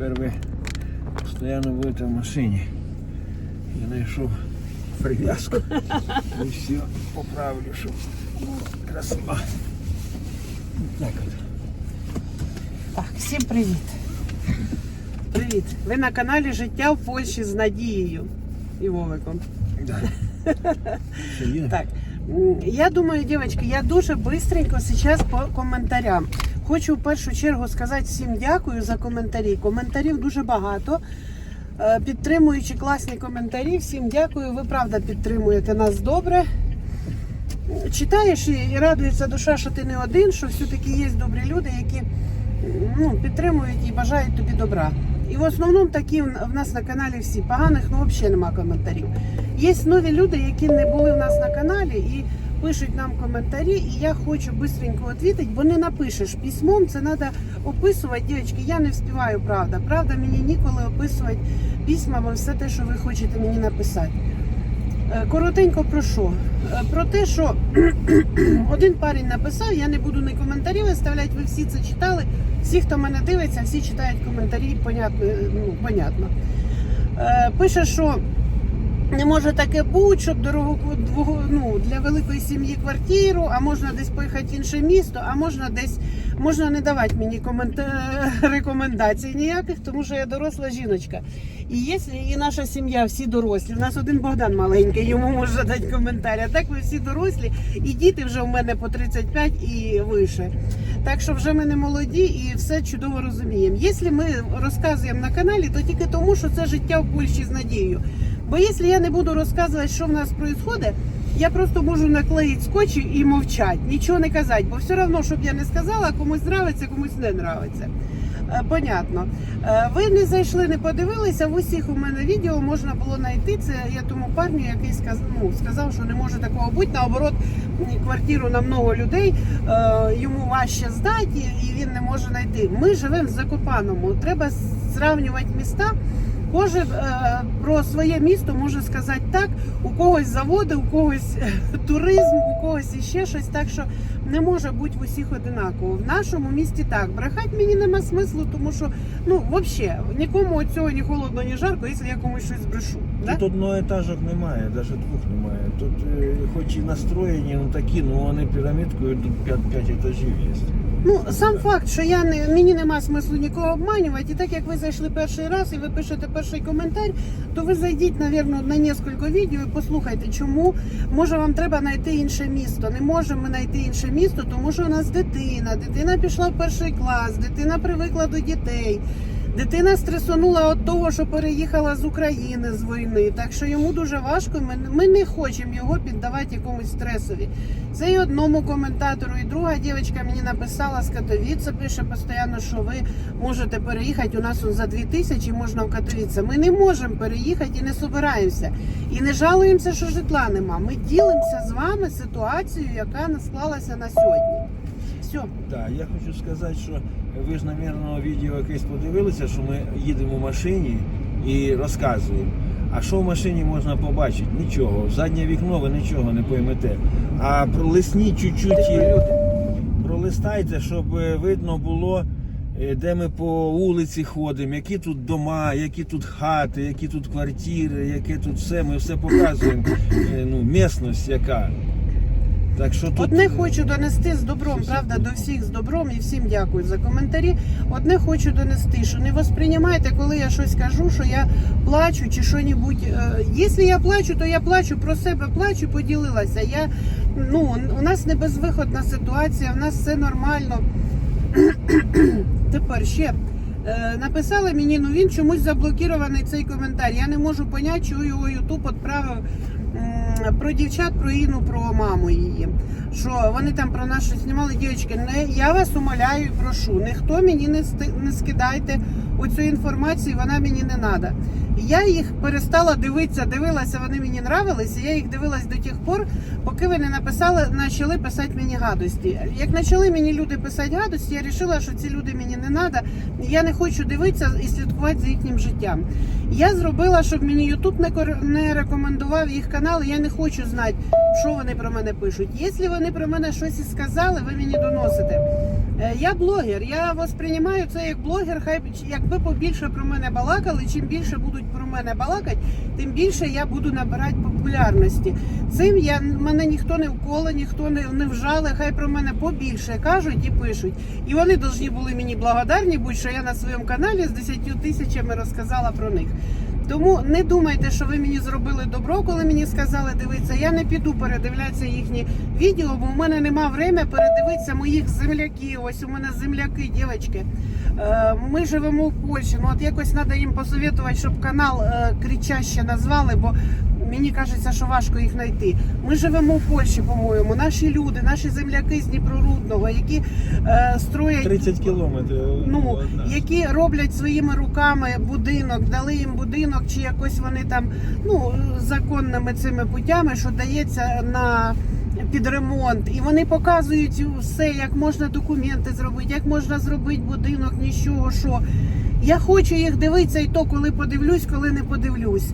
Тепер ви постійно будете в машині. Я знайшов прив'язку. І все поправлю, щоб було красиво. Так от. Так, всім привіт. Привіт. Ви на каналі Життя в Польщі з Надією і Вовиком. Да. Що є? Так. м, Я думаю, дівчатки, я дуже бистренько зараз по коментарям. Хочу в першу чергу сказати всім дякую за коментарі. Коментарів дуже багато. Е, Підтримуючи класні коментарі, всім дякую. Ви правда підтримуєте нас добре. Читаєш і радується душа, що ти не один, що все-таки є добрі люди, які ну, підтримують і бажають тобі добра. І в основному такі в нас на каналі всі поганих, ну взагалі нема коментарів. Є нові люди, які не були в нас на каналі і пишуть нам коментарі, і я хочу швидко відповідати, бо не напишеш письмом, це треба описувати. Дівчатки, я не встигаю, правда. Правда, мені ніколи описувати письма, бо все те, що ви хочете мені написати. Е, Коротенько про що? Е, Про те, що один парень написав, я не буду ні коментарі виставляти, ви всі це читали. Всі, хто мене дивиться, всі читають коментарі, понятно. е, Ну, понятно. Пише, що не може таке бути, щоб дорогу ну, для великої сім'ї квартиру, а можна десь поїхати в інше місто, а можна десь можна не давати мені рекомендацій ніяких, тому що я доросла жіночка. І якщо і наша сім'я всі дорослі, у нас один Богдан маленький, йому можна дати коментар. А так ви всі дорослі, і діти вже у мене по 35 і вище. Так що вже ми не молоді і все чудово розуміємо. Якщо ми розказуємо на каналі, то тільки тому, що це життя в Польщі з надією. Бо якщо я не буду розказувати, що в нас відбувається, я просто можу наклеїти скотч і мовчати, нічого не казати, бо все одно, щоб я не сказала, комусь нравиться, комусь не нравиться. Е, Понятно. Е, Ви не зайшли, не подивилися. В усіх у мене відео можна було знайти. Це я тому парню, який сказав, ну, сказав, що не може такого бути. Наоборот, квартиру на много людей е, йому важче здати, і він не може знайти. Ми живемо в Закопаному. Треба зрівнювати міста. Кожен е, про своє місто може сказати так, у когось заводи, у когось е, туризм, у когось іще щось. Так що не може бути в усіх одинаково. В нашому місті так. Брехати мені нема смислу, тому що ну взагалі нікому від цього ні холодно, ні жарко, якщо я комусь щось брешу. Да? Тут одноетажок немає, навіть двох немає. Тут е, хоч і настроєні, ну такі, ну вони пірамідкою, тут 5, 5 етажів є. Ну сам факт, що я не мені нема смислу нікого обманювати. І так як ви зайшли перший раз і ви пишете перший коментар, то ви зайдіть, навірно, на кілька відео і послухайте, чому може вам треба знайти інше місто. Не можемо ми знайти інше місто, тому що у нас дитина. Дитина пішла в перший клас, дитина привикла до дітей. Дитина стресонула від того, що переїхала з України з війни. Так що йому дуже важко. Ми, ми не хочемо його піддавати якомусь стресові. Це і одному коментатору, і друга дівчинка мені написала з Катовіца, пише постійно, що ви можете переїхати. У нас за 2000 можна в Катовіце. Ми не можемо переїхати і не собираємося. І не жалуємося, що житла нема. Ми ділимося з вами ситуацією, яка склалася на сьогодні. Все. Так, я хочу сказати, що ви ж, мабуть, відео якесь подивилися, що ми їдемо в машині і розказуємо. А що в машині можна побачити? Нічого. В заднє вікно ви нічого не поймете. А пролисніть чуть-чуть, пролистайте, щоб е, видно було, е, де ми по вулиці ходимо, які тут дома, які тут хати, які тут квартири, яке тут все. Ми все показуємо. Е, Ну, місність яка. Так що тут Одне хочу донести з добром, щось правда, до всіх з добром і всім дякую за коментарі. Одне хочу донести, що не восприймайте, коли я щось кажу, що я плачу чи що-небудь. Е, Якщо я плачу, то я плачу про себе, плачу, поділилася. Я, ну, у нас не безвиходна ситуація, в нас все нормально. Тепер ще. Е, Написали мені, ну він чомусь заблокірований цей коментар. Я не можу поняти, чого його Ютуб відправив про дівчат, про Інну, про маму її. Що вони там про нас щось знімали, дівчатки, не я вас умоляю і прошу, ніхто мені не не скидайте оцю інформацію, вона мені не треба. Я їх перестала дивитися, дивилася, вони мені нравилися. Я їх дивилась до тих пор, поки ви не написали, почали писати мені гадості. Як почали мені люди писати гадості, я вирішила, що ці люди мені не треба. Я не хочу дивитися і слідкувати за їхнім життям. Я зробила, щоб мені Ютуб не рекомендував їх канал. Я не хочу знати, що вони про мене пишуть. Якщо вони про мене щось сказали, ви мені доносите. Е, Я блогер, я восприймаю це як блогер. Хай якби побільше про мене балакали, чим більше будуть про мене балакати, тим більше я буду набирати популярності. Цим я мене ніхто не вколе, ніхто не, не вжали. Хай про мене побільше кажуть і пишуть. І вони повинні були мені благодарні, будь що я на своєму каналі з 10 тисячами розказала про них. Тому не думайте, що ви мені зробили добро, коли мені сказали дивитися. Я не піду передивлятися їхні відео, бо в мене нема времени передивитися моїх земляків. Ось у мене земляки, дівчатки. Е, Ми живемо в Польщі. Ну от якось треба їм посоветувати, щоб канал е, кричаще назвали, бо мені кажеться, що важко їх знайти. Ми живемо в Польщі, по-моєму. Наші люди, наші земляки з Дніпрорудного, які е, строять 30 кілометрів. ну, які роблять своїми руками будинок, дали їм будинок, чи якось вони там ну законними цими путями, що дається на під ремонт, і вони показують все, як можна документи зробити, як можна зробити будинок, нічого що. Я хочу їх дивитися, і то коли подивлюсь, коли не подивлюсь.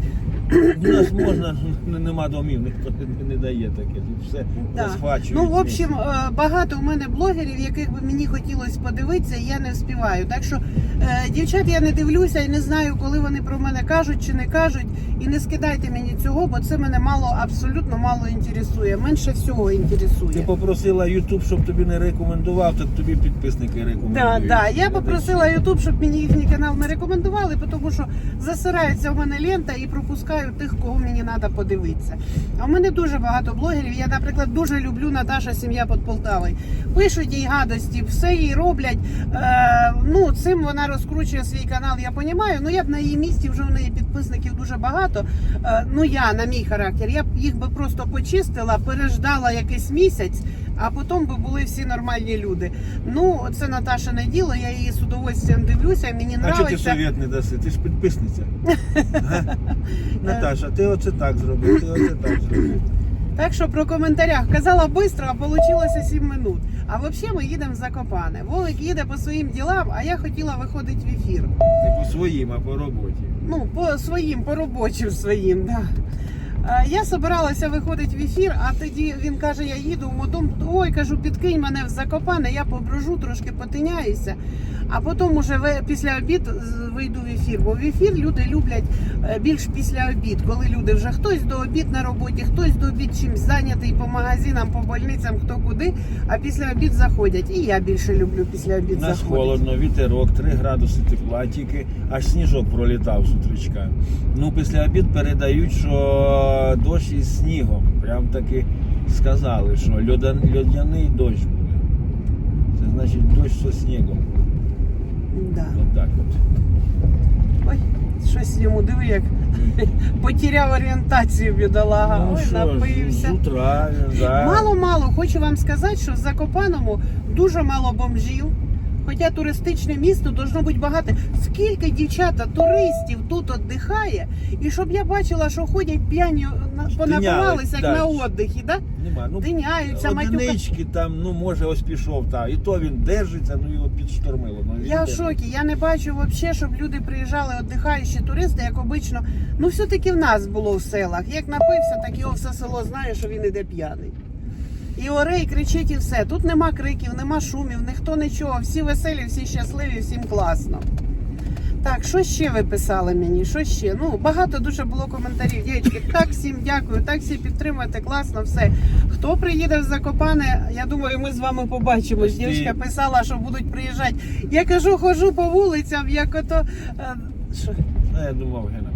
У нас можна, ну, нема домів, ніхто не, дає таке. Тут все Да. розхвачують. Ну, в общем, е, багато у мене блогерів, яких би мені хотілося подивитися, я не вспіваю. Так що е, дівчат я не дивлюся і не знаю, коли вони про мене кажуть чи не кажуть. І не скидайте мені цього, бо це мене мало, абсолютно мало інтересує. Менше всього інтересує. Ти попросила YouTube, щоб тобі не рекомендував, так тобі підписники рекомендують. Да, да. Я попросила YouTube, щоб мені їхній канал не рекомендували, тому що засирається в мене лента і пропускаю тих, кого мені треба подивитися. А в мене дуже багато блогерів. Я, наприклад, дуже люблю Наташа Сім'я під Полтавою. Пишуть їй гадості, все їй роблять. Е, ну, цим вона розкручує свій канал, я розумію. Ну я б на її місці вже в неї підписників дуже багато. Е, ну я на мій характер. Я б їх би просто почистила, переждала якийсь місяць. А потім би були всі нормальні люди. Ну, це Наташа не діло, я її з удовольствием дивлюся, мені А чого ти совет не даси? Ти ж підписниця. Га? Наташа, ти оце так зроби, ти оце так зроби. Так що про коментарях казала швидко, а вийшло 7 минут. А взагалі ми їдемо в Закопане. Волик їде по своїм ділам, а я хотіла виходити в ефір. Не по своїм, а по роботі. Ну, по своїм, по робочим своїм, да. Е, Я собиралася виходити в ефір, а тоді він каже, я їду в модум. Ой, кажу, підкинь мене в Закопане, я поброжу, трошки потиняюся. А потім уже після обід вийду в ефір. Бо в ефір люди люблять е, більш після обід, коли люди вже хтось до обід на роботі, хтось до обід чимось зайнятий по магазинам, по больницям, хто куди, а після обід заходять. І я більше люблю після обід У нас заходити. холодно, вітерок, 3 градуси тепла, тільки аж сніжок пролітав з утречка. Ну, після обід передають, що дощ із снігом. Прям таки сказали, що льодяний дощ буде. Це значить дощ зі снігом. Да. От так от. Ой, щось йому диви, як потеряв орієнтацію, бідолага. Ну, Ой, що ж, напився. З утра, да. Мало-мало, хочу вам сказати, що в Закопаному дуже мало бомжів. Хоча туристичне місто должно бути багато. Скільки дівчата, туристів тут віддихає, і щоб я бачила, що ходять п'яні на- понапивалися, як да. на отдихі, да? Нема. Ну, Тиняються, матюка. одинички там, ну може ось пішов, та. І то він держиться, ну його підштормило. Ну, він Я в держиться. шокі. Я не бачу взагалі, щоб люди приїжджали віддихаючі туристи, як обично. Ну, все-таки в нас було в селах. Як напився, так його все село знає, що він іде п'яний. І оре, і кричить, і все. Тут нема криків, нема шумів, ніхто нічого. Всі веселі, всі щасливі, всім класно. Так, що ще ви писали мені? Що ще? Ну, багато дуже було коментарів. Дівчатки, так всім дякую, так всі підтримуєте, класно, все. Хто приїде в Закопане, я думаю, ми з вами побачимось. Ось Дівчинка писала, що будуть приїжджати. Я кажу, хожу по вулицям, як ото. е, Що? Я думав, Гена.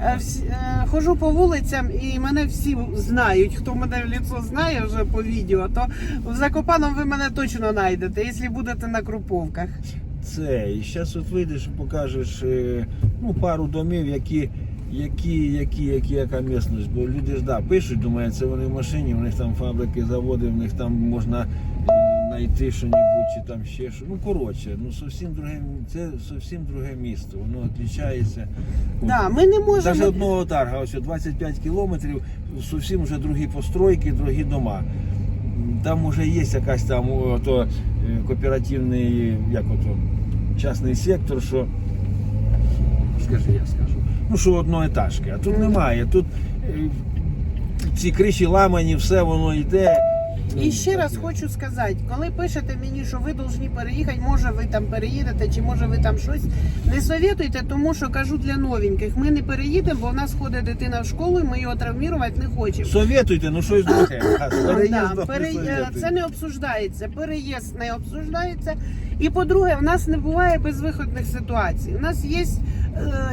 Е, е, Хожу по вулицям і мене всі знають. Хто мене в ліцо знає вже по відео, то в Закопаном ви мене точно знайдете, якщо будете на Круповках. Це, і зараз от вийдеш і покажеш е, ну, пару домів, які, які, які, які, яка місцевість. Бо люди ж да, пишуть, думають, це вони в машині, у них там фабрики, заводи, в них там можна знайти щось, чи там ще що. Ну, коротше, ну зовсім друге, це зовсім друге місто, воно відрізняється. Да, ми не Навіть можемо. одного тарга, ось 25 кілометрів, зовсім вже другі постройки, другі дома. Там вже є якась там ото, е, кооперативний, як ото, частний сектор, що. Скажи, я скажу. Ну, що одноетажки, а тут немає. Тут е, ці криші ламані, все воно йде. І ще раз хочу сказати, коли пишете мені, що ви повинні переїхати, може ви там переїдете, чи може ви там щось, не совєтуйте, тому що кажу для новеньких. Ми не переїдемо, бо в нас ходить дитина в школу, і ми його травмувати не хочемо. Советуйте, ну щось друге. Да, пере... Це не обсуждається, переїзд не обсуждається. І по-друге, в нас не буває безвиходних ситуацій. У нас є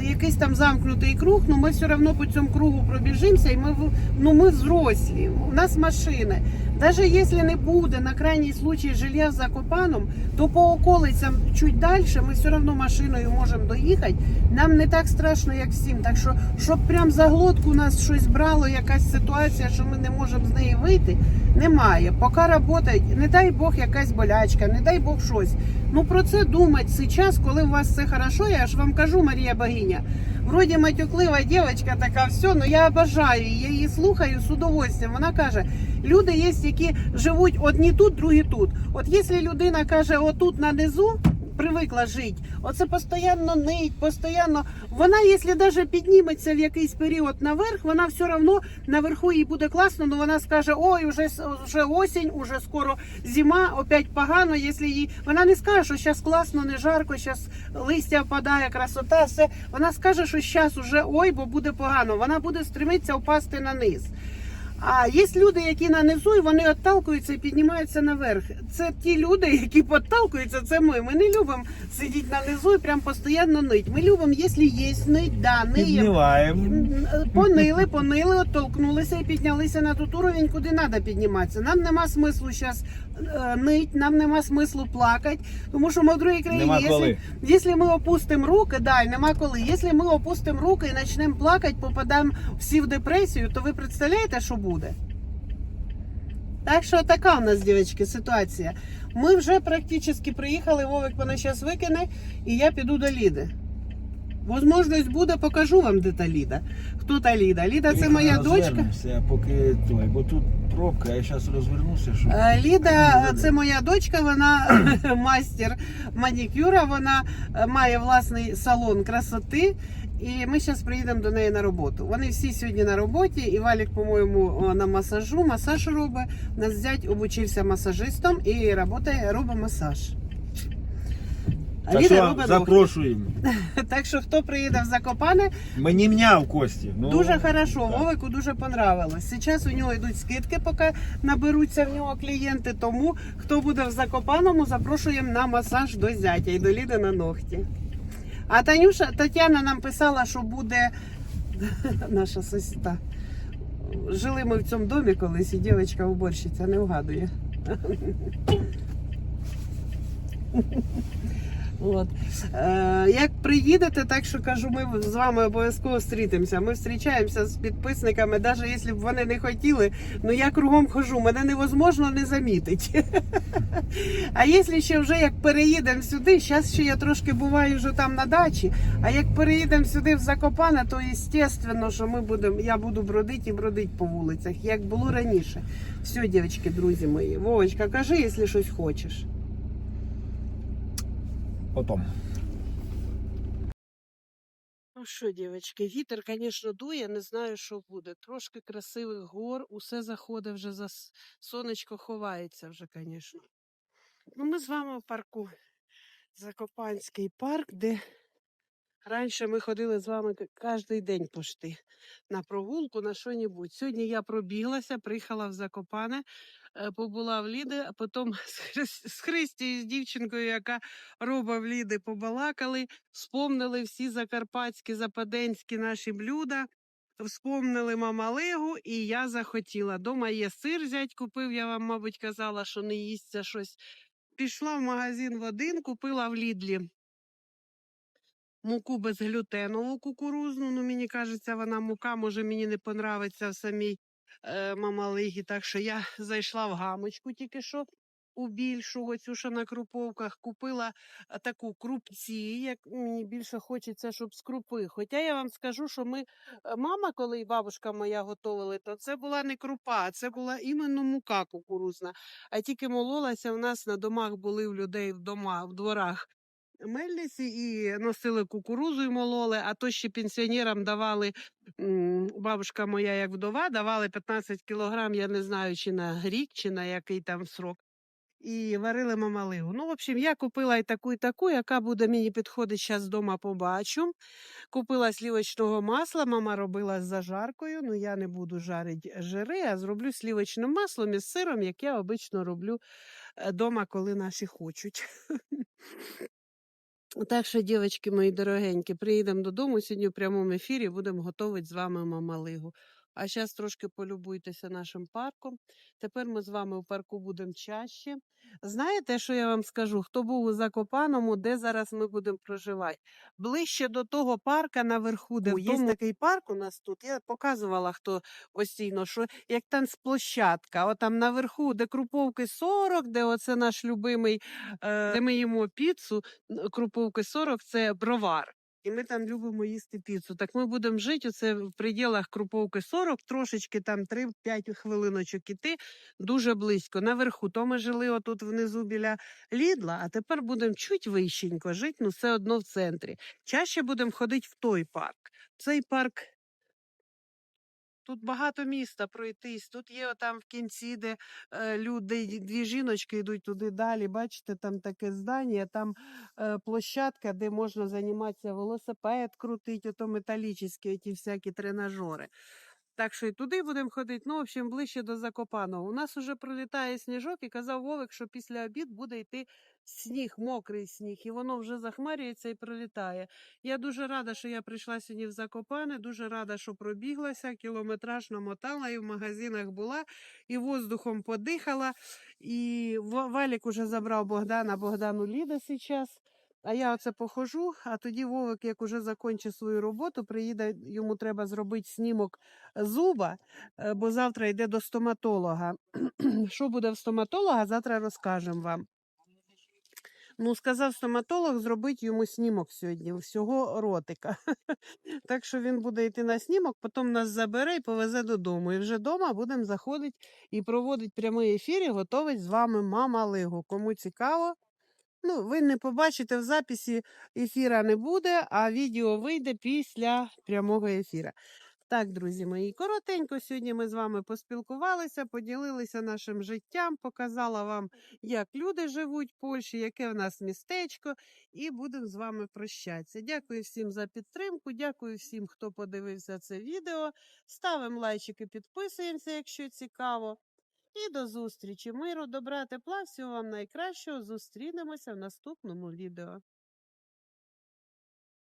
якийсь там замкнутий круг, але ми все одно по цьому кругу пробіжимося, і ми, ну, ми взрослі, у нас машини. Навіть якщо не буде на крайній случай жилья в Закопаном, то по околицям чуть далі ми все одно машиною можемо доїхати. Нам не так страшно, як всім. Так що, щоб прям за глотку нас щось брало, якась ситуація, що ми не можемо з неї вийти, немає. Поки працюють, не дай Бог якась болячка, не дай Бог щось. Ну про це думати зараз, коли у вас все хорошо, я ж вам кажу, Марія Богиня. Вроді матюклива дівчинка така, все, ну я обожаю її, я її слухаю з удовольствием. Вона каже, люди є, які живуть одні тут, другі тут. От якщо людина каже, отут на низу, привикла жити, оце постійно нить, постійно. Вона, якщо навіть підніметься в якийсь період наверх, вона все одно наверху їй буде класно, але вона скаже, ой, уже, с- уже осінь, уже скоро зима, опять погано, якщо їй. Вона не скаже, що зараз класно, не жарко, зараз листя впадає, красота, все. Вона скаже, що зараз уже ой, бо буде погано. Вона буде стремитися впасти на низ. А є люди, які на низу, і вони отталкуються і піднімаються наверх. Це ті люди, які підталкуються, це ми. Ми не любимо сидіти на низу і прям постійно нить. Ми любимо, якщо є нить, да, ниємо. Піднімаємо. Понили, понили, оттолкнулися і піднялися на той уровень, куди треба підніматися. Нам нема смислу зараз нить, нам нема смислу плакати, тому що ми в другій країні. Нема Якщо- коли. Якщо ми опустимо руки, да, і нема коли. Якщо ми опустимо руки і почнемо плакати, попадемо всі в депресію, то ви представляєте, що буде? Так що така у нас, дівчатки, ситуація. Ми вже практично приїхали, Вовик мене зараз викине, і я піду до Ліди. Можливість буде, покажу вам, де та Ліда. Хто та Ліда? Ліда це моя дочка. Поки той, бо тут пробка, я зараз розвернуся, щоб... Е, Ліда, це моя дочка, вона майстер манікюра, вона е, має власний салон красоти. І ми зараз приїдемо до неї на роботу. Вони всі сьогодні на роботі, і Валік, по-моєму, на масажу, масаж робить. Нас зять обучився масажистом і працює, робить масаж. А Так Ліда що робить запрошуємо. Так що хто приїде в Закопане, Мені мняв Кості. Ну, Дуже хорошо, так. Вовику дуже понравилось. Зараз у нього йдуть скидки, поки наберуться в нього клієнти. Тому хто буде в Закопаному, запрошуємо на масаж до зятя і до Ліди на ногті. А Танюша Тетяна нам писала, що буде наша сусіда. Жили ми в цьому домі колись, і дівчинка уборщиця не вгадує. От. Е, як приїдете, так що кажу, ми з вами обов'язково зустрітимося. Ми зустрічаємося з підписниками, навіть якщо б вони не хотіли. Ну я кругом хожу, мене невозможно не замітити. А якщо ще вже як переїдемо сюди, зараз ще я трошки буваю вже там на дачі. А як переїдемо сюди в Закопане, то звісно, що ми будемо, я буду бродити і бродити по вулицях, як було раніше. Все, дівчатки, друзі мої. Вовочка, кажи, якщо щось хочеш. Потом. Ну що, дівчатки, вітер, звісно, дує, не знаю, що буде. Трошки красивих гор, усе заходить вже за сонечко ховається вже, звісно. Ну, ми з вами в парку. Закопанський парк, де раніше ми ходили з вами кожен день пошти на прогулку, на що-небудь. Сьогодні я пробіглася, приїхала в Закопане, е, побула в Ліди, а потім з Хрис- з дівчинкою, яка робить в Ліди, побалакали. Вспомнили всі закарпатські, западенські наші блюда. Вспомнили мамалегу, і я захотіла. Дома є сир, зять купив, я вам, мабуть, казала, що не їсться щось. Пішла в магазин в один, купила в Лідлі муку безглютенову кукурузну. Ну, мені кажеться, вона мука, може, мені не понравиться в самій е, мамалигі. Так що я зайшла в гамочку тільки що у більшу, оцю, що на круповках, купила таку крупці, як мені більше хочеться, щоб з крупи. Хоча я вам скажу, що ми, е, мама, коли і бабушка моя готували, то це була не крупа, це була іменно мука кукурузна. А тільки мололася, у нас на домах були в людей в дома, в дворах мельниці і носили кукурузу і мололи, а то ще пенсіонерам давали, бабушка моя як вдова, давали 15 кілограм, я не знаю, чи на рік, чи на який там срок. І варили мамалигу. Ну, в общем, я купила і таку, і таку, яка буде мені підходить зараз вдома, побачу. Купила слівочного масла, мама робила з зажаркою. Ну, я не буду жарити жири, а зроблю слівочним маслом із сиром, як я обично роблю вдома, коли наші хочуть. Так що, дівчатки мої дорогенькі, приїдемо додому сьогодні в прямому ефірі, будемо готувати з вами мамалигу. А зараз трошки полюбуйтеся нашим парком. Тепер ми з вами в парку будемо чаще. Знаєте, що я вам скажу? Хто був у Закопаному, де зараз ми будемо проживати? Ближче до того парка наверху, де О, в є тому... такий парк у нас тут. Я показувала хто постійно, що як танцплощадка, отам наверху, де Круповки 40, де оце наш любимий, е, де ми їмо піцу, Круповки 40 це бровар. І ми там любимо їсти піцу. Так ми будемо жити оце в пределах Круповки 40, трошечки там 3-5 хвилиночок іти, дуже близько. Наверху. То ми жили отут внизу біля Лідла, а тепер будемо чуть вищенько жити, ну все одно в центрі. Чаще будемо ходити в той парк. Цей парк. Тут багато міста пройтись. Тут є там в кінці, де е, люди, дві жіночки йдуть туди далі. Бачите, там таке здання, там е, площадка, де можна займатися велосипед, крутити, ото металічні, ті всякі тренажери. Так що і туди будемо ходити. Ну, в общем, ближче до Закопаного. У нас уже пролітає сніжок і казав Вовик, що після обід буде йти сніг, мокрий сніг, і воно вже захмарюється і пролітає. Я дуже рада, що я прийшла сьогодні в Закопане, дуже рада, що пробіглася, кілометраж намотала і в магазинах була, і воздухом подихала. І Ва- Валік уже забрав Богдана, Богдану Ліда зараз. А я оце похожу, а тоді Вовик, як уже закінчить свою роботу, приїде, йому треба зробити снімок зуба, е, бо завтра йде до стоматолога. Що буде в стоматолога, завтра розкажемо вам. Ну, сказав стоматолог зробити йому снімок сьогодні, всього ротика. Так що він буде йти на снімок, потім нас забере і повезе додому. І вже вдома будемо заходити і проводити прямий ефір і готувати з вами мама Лигу. Кому цікаво, ну, ви не побачите в записі ефіра не буде, а відео вийде після прямого ефіра. Так, друзі мої, коротенько сьогодні ми з вами поспілкувалися, поділилися нашим життям, показала вам, як люди живуть в Польщі, яке в нас містечко, і будемо з вами прощатися. Дякую всім за підтримку, дякую всім, хто подивився це відео. Ставимо лайчики, підписуємося, якщо цікаво. І до зустрічі. Миру, добра, тепла, всього вам найкращого. Зустрінемося в наступному відео.